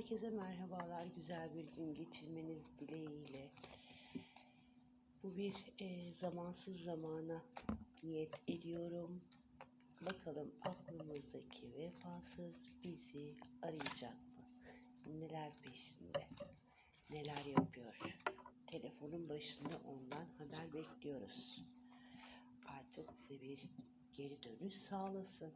Herkese merhabalar. Güzel bir gün geçirmeniz dileğiyle. Bu bir e, zamansız zamana niyet ediyorum. Bakalım aklımızdaki vefasız bizi arayacak mı? Neler peşinde? Neler yapıyor? Telefonun başında ondan haber bekliyoruz. Artık bize bir geri dönüş sağlasın.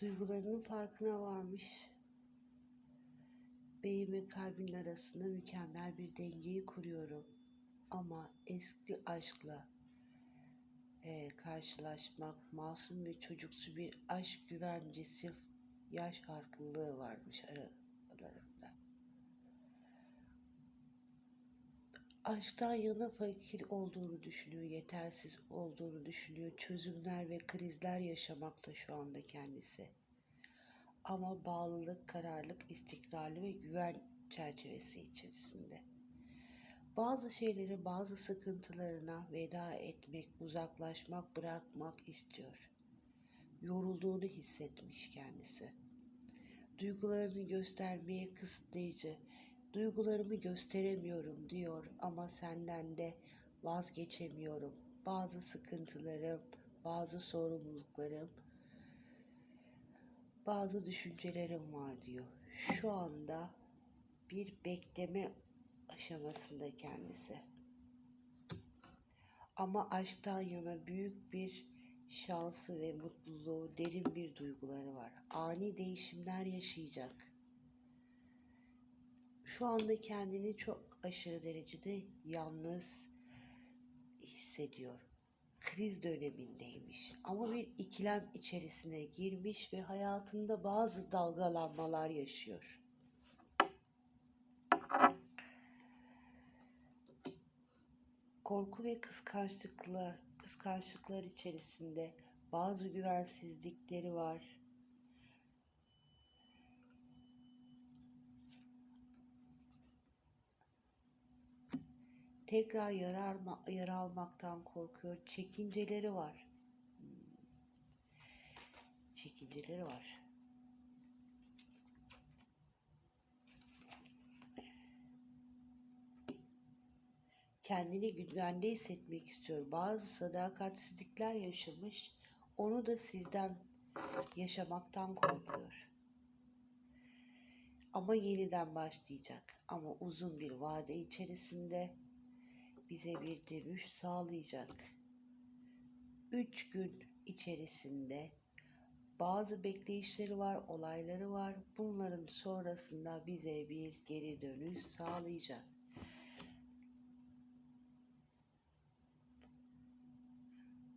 Duygularının farkına varmış. Beyin ve kalbin arasında mükemmel bir dengeyi kuruyorum. Ama eski aşkla e, karşılaşmak, masum ve çocuksu bir aşk güvencesi, yaş farklılığı varmış aralarında. Aşktan yana fakir olduğunu düşünüyor, yetersiz olduğunu düşünüyor, çözümler ve krizler yaşamakta şu anda kendisi. Ama bağlılık, kararlılık, istikrarlı ve güven çerçevesi içerisinde. Bazı şeyleri, bazı sıkıntılarına veda etmek, uzaklaşmak, bırakmak istiyor. Yorulduğunu hissetmiş kendisi. Duygularını göstermeye kısıtlayıcı, duygularımı gösteremiyorum diyor ama senden de vazgeçemiyorum. Bazı sıkıntılarım, bazı sorumluluklarım, bazı düşüncelerim var diyor. Şu anda bir bekleme aşamasında kendisi. Ama aşktan yana büyük bir şansı ve mutluluğu, derin bir duyguları var. Ani değişimler yaşayacak. Şu anda kendini çok aşırı derecede yalnız hissediyor. Kriz dönemindeymiş ama bir ikilem içerisine girmiş ve hayatında bazı dalgalanmalar yaşıyor. Korku ve kıskançlıklar, kıskançlıklar içerisinde bazı güvensizlikleri var. Tekrar yarar, yara almaktan korkuyor. Çekinceleri var. Hmm. Çekinceleri var. kendini güvende hissetmek istiyor. Bazı sadakatsizlikler yaşamış. Onu da sizden yaşamaktan korkuyor. Ama yeniden başlayacak. Ama uzun bir vade içerisinde bize bir dönüş sağlayacak. Üç gün içerisinde bazı bekleyişleri var, olayları var. Bunların sonrasında bize bir geri dönüş sağlayacak.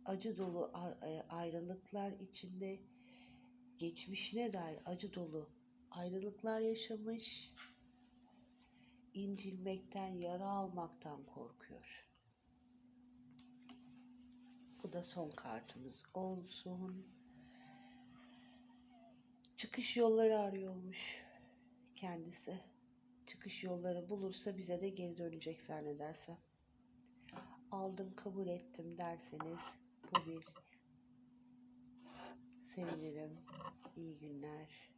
acı dolu e, ayrılıklar içinde geçmişine dair acı dolu ayrılıklar yaşamış. İncilmekten, yara almaktan korkuyor. Bu da son kartımız olsun. Çıkış yolları arıyormuş kendisi. Çıkış yolları bulursa bize de geri dönecek zannedersem. Aldım kabul ettim derseniz bu bir sevinirim. İyi günler.